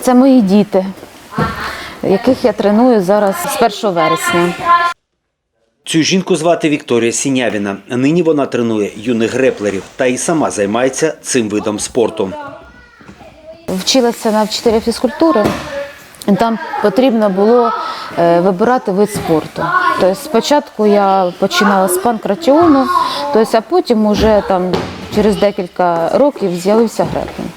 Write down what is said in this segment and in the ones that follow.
Це мої діти, яких я треную зараз з 1 вересня. Цю жінку звати Вікторія Сінявіна. Нині вона тренує юних греплерів та і сама займається цим видом спорту. Вчилася на вчителя фізкультури. Там потрібно було е, вибирати вид спорту. Тобто спочатку я починала з панкратіону, тобто, а потім уже там через декілька років з'явився греплінг.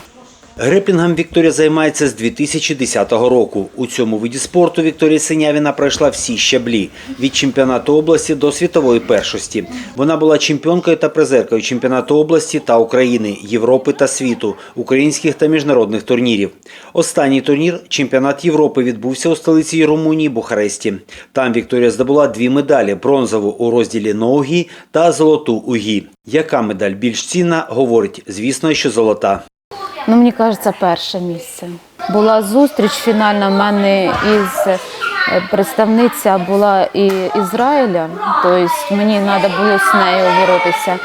Греплінгом Вікторія займається з 2010 року. У цьому виді спорту Вікторія Синявіна пройшла всі щаблі від чемпіонату області до світової першості. Вона була чемпіонкою та призеркою чемпіонату області та України, Європи та світу, українських та міжнародних турнірів. Останній турнір чемпіонат Європи відбувся у столиці Румунії Бухаресті. Там Вікторія здобула дві медалі: бронзову у розділі ноугі та золоту у гі. Яка медаль більш цінна, говорить, звісно, що золота. Ну, мені кажеться, перше місце. Була зустріч фінальна в мене із е, представниця була і Ізраїля, тобто мені треба було з нею боротися.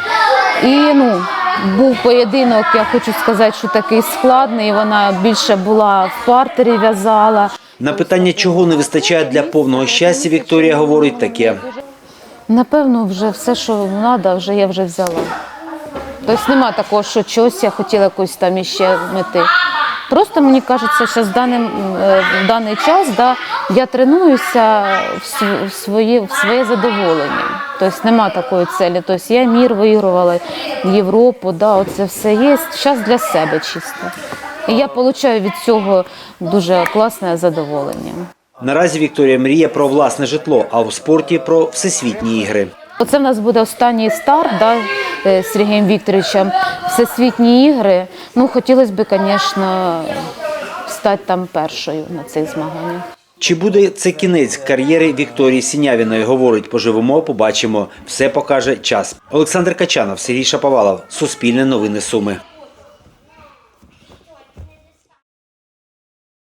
І ну, був поєдинок, я хочу сказати, що такий складний. Вона більше була в партері в'язала. На питання, чого не вистачає для повного щастя, Вікторія говорить таке. Напевно, вже все, що треба, вже я вже взяла. Тобто нема такого, що чогось я хотіла якусь там іще мети. Просто мені кажеться, що з даним, е, в даний час да, я тренуюся в, своє, в своє задоволення. Тобто нема такої цілі. Тобто я мір вигравала, Європу, да, оце все є. Час для себе чисто. І я отримую від цього дуже класне задоволення. Наразі Вікторія мріє про власне житло, а у спорті про всесвітні ігри. Оце в нас буде останній старт да, Сергієм Вікторовичем. Всесвітні ігри. Ну, хотілося б, звісно, стати там першою на цих змаганнях. Чи буде це кінець кар'єри Вікторії Сінявіної? Говорить, поживемо, побачимо. Все покаже час. Олександр Качанов, Сергій Шаповалов. Суспільне новини Суми.